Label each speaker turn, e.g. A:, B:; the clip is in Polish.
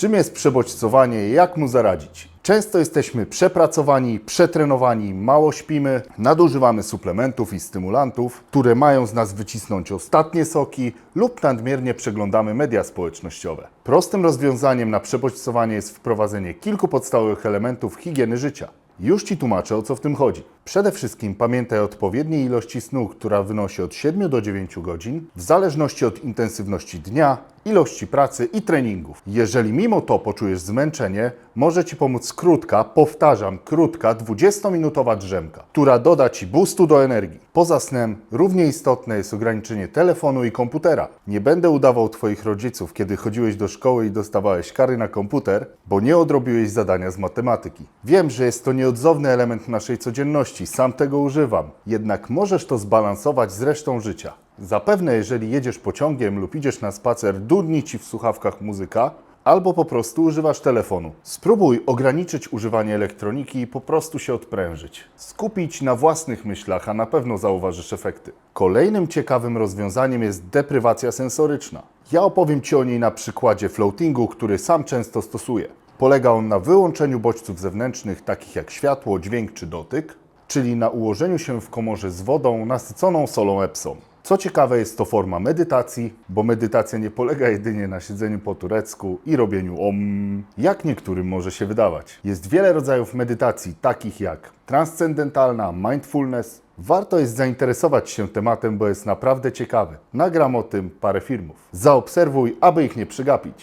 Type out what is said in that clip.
A: Czym jest przebodźcowanie i jak mu zaradzić? Często jesteśmy przepracowani, przetrenowani, mało śpimy, nadużywamy suplementów i stymulantów, które mają z nas wycisnąć ostatnie soki lub nadmiernie przeglądamy media społecznościowe. Prostym rozwiązaniem na przebodźcowanie jest wprowadzenie kilku podstawowych elementów higieny życia. Już Ci tłumaczę o co w tym chodzi. Przede wszystkim pamiętaj o odpowiedniej ilości snu, która wynosi od 7 do 9 godzin, w zależności od intensywności dnia, ilości pracy i treningów. Jeżeli mimo to poczujesz zmęczenie, może Ci pomóc krótka, powtarzam, krótka, 20-minutowa drzemka, która doda Ci boostu do energii. Poza snem równie istotne jest ograniczenie telefonu i komputera. Nie będę udawał Twoich rodziców, kiedy chodziłeś do szkoły i dostawałeś kary na komputer, bo nie odrobiłeś zadania z matematyki. Wiem, że jest to nieodzowny element naszej codzienności, sam tego używam, jednak możesz to zbalansować z resztą życia. Zapewne, jeżeli jedziesz pociągiem lub idziesz na spacer, dudni ci w słuchawkach muzyka, albo po prostu używasz telefonu. Spróbuj ograniczyć używanie elektroniki i po prostu się odprężyć. Skupić na własnych myślach, a na pewno zauważysz efekty. Kolejnym ciekawym rozwiązaniem jest deprywacja sensoryczna. Ja opowiem Ci o niej na przykładzie floatingu, który sam często stosuję. Polega on na wyłączeniu bodźców zewnętrznych, takich jak światło, dźwięk czy dotyk, czyli na ułożeniu się w komorze z wodą nasyconą solą Epsom. Co ciekawe, jest to forma medytacji, bo medytacja nie polega jedynie na siedzeniu po turecku i robieniu om, jak niektórym może się wydawać. Jest wiele rodzajów medytacji, takich jak transcendentalna, mindfulness. Warto jest zainteresować się tematem, bo jest naprawdę ciekawy. Nagram o tym parę filmów. Zaobserwuj, aby ich nie przegapić.